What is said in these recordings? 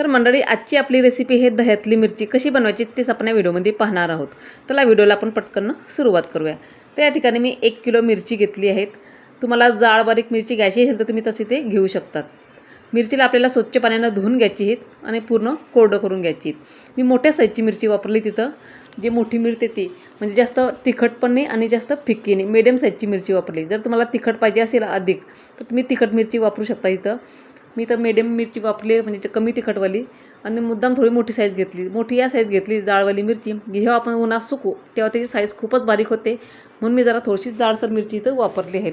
तर मंडळी आजची आपली रेसिपी हे दह्यातली मिरची कशी बनवायची तेच आपण या व्हिडिओमध्ये पाहणार आहोत. त्याला व्हिडिओला आपण पटकन सुरुवात करूया. तर या ठिकाणी मी एक किलो मिरची घेतली आहेत. तुम्हाला जाळ बारीक मिरची घ्यायची असेल तर तुम्ही तशी ते घेऊ शकतात. मिरचीला आपल्याला स्वच्छ पाण्यानं धुवून घ्यायची आहेत आणि पूर्ण कोरडं करून घ्यायची आहेत. मी मोठ्या साईजची मिरची वापरली तिथं. जी मोठी मिरते ती म्हणजे जास्त तिखट पण नाही आणि जास्त फिक्की नाही. मिडियम साईजची मिरची वापरली. जर तुम्हाला तिखट पाहिजे असेल अधिक तर तुम्ही तिखट मिरची वापरू शकता इथं. मी तर मिडियम मिरची वापरली आहे, म्हणजे ते कमी तिखटवाली. आणि मुद्दाम थोडी मोठी साईज घेतली. मोठी या साईज घेतली जाळवाली मिरची. जेव्हा आपण उन्हात सुकू तेव्हा त्याची साईज खूपच बारीक होते. म्हणून मी जरा थोडीशी जाडसर मिरची इथं वापरली आहेत.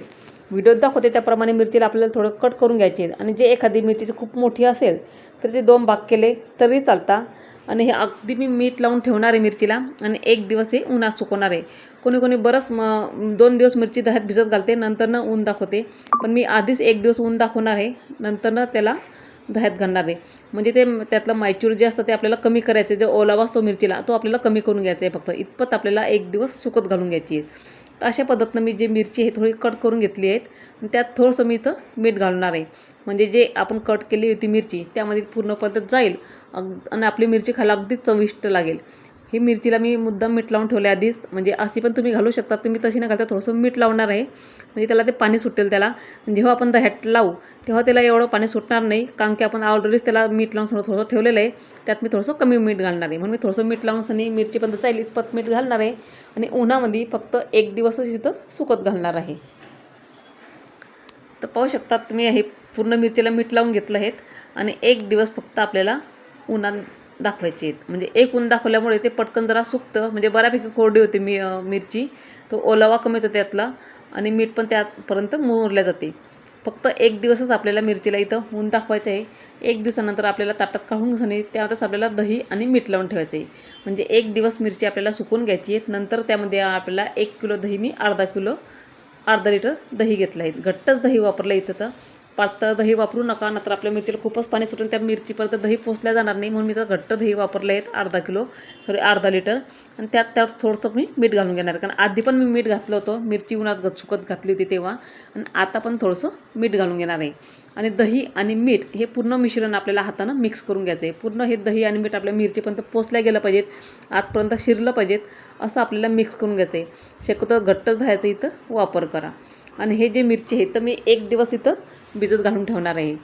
व्हिडिओत दाखवते त्याप्रमाणे मिरचीला आपल्याला थोडं कट करून घ्यायची आहे. आणि जे एखादी मिरचीची खूप मोठी असेल तर ते दोन भाग केले तरी चालता. आणि हे अगदी मी मीठ लावून ठेवणार आहे मिरचीला. आणि एक दिवस हे उन्हात सुकवणार आहे. कोणी कोणी बरंच म दोन दिवस मिरची दह्यात भिजत घालते नंतरनं ऊन दाखवते. पण मी आधीच एक दिवस ऊन दाखवणार आहे नंतरनं त्याला दह्यात घालणार आहे. म्हणजे ते त्यातलं मायच्यूर जे असतं ते आपल्याला कमी करायचं आहे. जो ओलावा असतो मिरचीला तो आपल्याला कमी करून घ्यायचा आहे फक्त. इतपत आपल्याला एक दिवस सुकत घालून घ्यायची आहे. तर अशा पद्धतीनं मी जे मिरची आहे थोडी कट करून घेतली आहेत आणि त्यात थोडंसं मी इथं मीठ घालणार आहे. म्हणजे जे आपण कट केली होती मिरची त्यामध्ये पूर्ण पद्धत जाईल अग आणि आपली मिरची खायला अगदी चविष्ट लागेल. ही मिरचीला मी मुद्दाम मीठ लावून ठेवले आधीच. म्हणजे अशी पण तुम्ही घालू शकता. तुम्ही तशी न घालता थोडंसं मीठ लावणार आहे. म्हणजे त्याला ते पाणी सुटेल त्याला. जेव्हा आपण दह्यात लावू तेव्हा त्याला एवढं पाणी सुटणार नाही. कारण की आपण ऑलरेडीच त्याला मीठ लावून सगळं थोडं ठेवलेलं आहे. त्यात मी थोडंसं कमी मीठ घालणार आहे. म्हणून मी थोडंसं मीठ लावून सनी मिरची पण जाईल इतपत मीठ घालणार आहे. आणि उन्हामध्ये फक्त एक दिवसच इथं सुकत घालणार आहे. तर पाहू शकतात तुम्ही हे पूर्ण मिरचीला मीठ लावून घेतलं आहेत. आणि एक दिवस फक्त आपल्याला उन्हात दाखवायचे आहेत. म्हणजे एक ऊन दाखवल्यामुळे ते पटकन जरा सुकतं. म्हणजे बऱ्यापैकी कोरडी होते मी मिरची. तो ओलावा कमी येतो त्यातला. आणि मीठ पण त्यापर्यंत मोरल्या जाते. फक्त एक दिवसच आपल्याला मिरचीला इथं ऊन दाखवायचं आहे. एक दिवसानंतर आपल्याला ताटात काढून घेणे त्यातच आपल्याला दही आणि मीठ लावून ठेवायचं आहे. म्हणजे एक दिवस मिरची आपल्याला सुकून घ्यायची आहे नंतर त्यामध्ये आपल्याला एक किलो दही मी अर्धा किलो अर्धा लिटर दही घेतलं आहे. घट्टच दही वापरलं इथं तर. पातळ दही वापरू नका नंतर आपल्या मिरचीला खूपच पाणी सुटून त्या मिरचीपर्यंत दही पोचल्या जाणार नाही म्हणून मी तर घट्ट दही वापरले आहेत अर्धा किलो. सॉरी अर्धा लिटर. आणि त्यात त्यात थोडंसं मी मीठ घालून घेणार कारण आधी पण मी मीठ घातलं होतं. मिरची उन्हात ग सुकत घातली होती तेव्हा. आणि आता पण थोडंसं मीठ घालून घेणार आहे. आणि दही आणि मीठ हे पूर्ण मिश्रण आपल्याला हातानं मिक्स करून घ्यायचं आहे. पूर्ण हे दही आणि मीठ आपल्या मिरचीपर्यंत पोचल्या गेलं पाहिजेत. आतपर्यंत शिरलं पाहिजेत. असं आपल्याला मिक्स करून घ्यायचं आहे. शक्यतो घट्ट दह्याचा इथं वापर करा. आणि हे जे मिरची आहे तर मी एक दिवस इथं भिजत घालून ठेवणार आहे.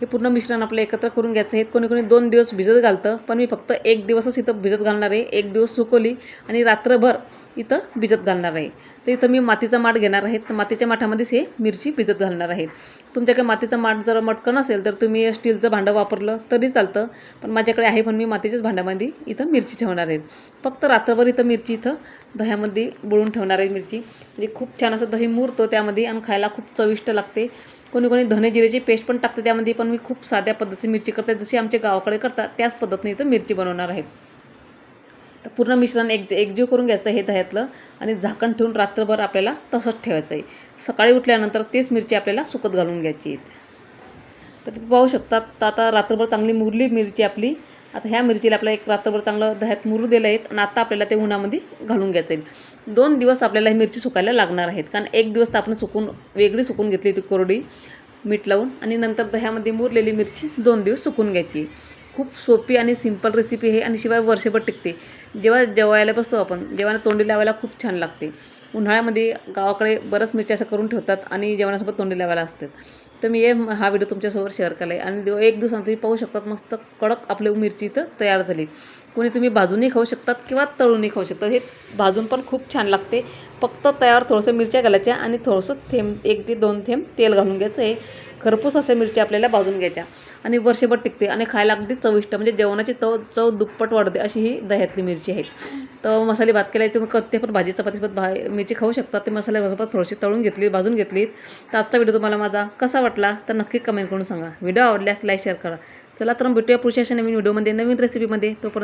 हे पूर्ण मिश्रण आपलं एकत्र करून घ्यायचं आहे. कोणी कोणी दोन दिवस भिजत घालतं पण मी फक्त एक दिवसच इथं भिजत घालणार आहे. एक दिवस सुकवली आणि रात्रभर इथं भिजत घालणार आहे. तर इथं मी मातीचा माठ घेणार आहे. तर मातीच्या माठामध्येच हे मिरची भिजत घालणार आहे. तुमच्याकडे मातीचा माठ जर मटकन असेल तर तुम्ही स्टीलचं भांडं वापरलं तरी चालतं पण माझ्याकडे आहे पण मी मातीच्याच भांड्यामध्ये इथं मिरची ठेवणार आहे. फक्त रात्रभर इथं मिरची इथं दह्यामध्ये बुळून ठेवणार आहे मिरची. म्हणजे खूप छान असं दही मुरतं त्यामध्ये आणि खायला खूप चविष्ट लागते. कोणी कोणी धने जिऱ्याची पेस्ट पण टाकते त्यामध्ये पण मी खूप साध्या पद्धतीची मिरची करते जशी आमच्या गावाकडे करतात त्याच पद्धतीने इथं मिरची बनवणार आहेत. तर पूर्ण मिश्रण एक एकजीव करून घ्यायचं हे दह्यातलं आणि झाकण ठेवून रात्रभर आपल्याला तसंच ठेवायचं आहे. सकाळी उठल्यानंतर तेच मिरची आपल्याला सुकत घालून घ्यायची तर तुम्ही पाहू शकतात तर आता रात्रभर चांगली मुरली मिरची आपली. आता ह्या मिरचीला आपल्याला एक रात्रभर चांगलं दह्यात मुरू दिलं आहेत आणि आता आपल्याला ते उन्हामध्ये घालून घ्यायचं आहे. दोन दिवस आपल्याला ही मिरची सुकायला लागणार आहेत. कारण एक दिवस तर आपण सुकून वेगळी सुकून घेतली होती कोरडी मीठ लावून. आणि नंतर दह्यामध्ये मुरलेली मिरची दोन दिवस सुकून घ्यायची. खूप सोपी आणि सिंपल रेसिपी आहे आणि शिवाय वर्षभर टिकते. जेव्हा जेवायला बसतो आपण जेवायला तोंडी लावायला खूप छान लागते. उन्हाळ्यामध्ये गावाकडे बरंच मिरच्या असं करून ठेवतात आणि जेवणासोबत तोंडी लावायला असतात. तर मी हे हा व्हिडिओ तुमच्यासोबत शेअर केला आहे आणि देव- एक दिवसानंतर तुम्ही पाहू शकतात मस्त कडक आपली मिरची इथं तयार झाली. कोणी तुम्ही भाजूनही खाऊ शकतात किंवा तळूनही खाऊ शकतात. हे भाजून पण खूप छान लागते. फक्त तयार थोडंसं मिरच्या घालायच्या आणि थोडंसं थेंब एक ते दोन थेंब तेल घालून घ्यायचं. आहे खरपूस अशा मिरच्या आपल्याला भाजून घ्यायच्या. आणि वर्षभर टिकते आणि खायला अगदी चविष्ट म्हणजे जेवणाची चव चव दुप्पट वाढते अशी ही दह्यातली मिरची आहे. तर मसाले भात केला तुम्ही कत्ते पण भाजी चपातीसोबत भा मिरची खाऊ शकतात ते मसाले भाजपत थोडीशी तळून घेतली भाजून घेतलीत तर आजचा व्हिडिओ तुम्हाला माझा कसा वाटला तर नक्की कमेंट करून सांगा. व्हिडिओ आवडल्यास लाईक शेअर करा. चला तर मग भेटूया पुढच्या अशा नवीन व्हिडिओमध्ये नवीन रेसिपीमध्ये तोपर्यंत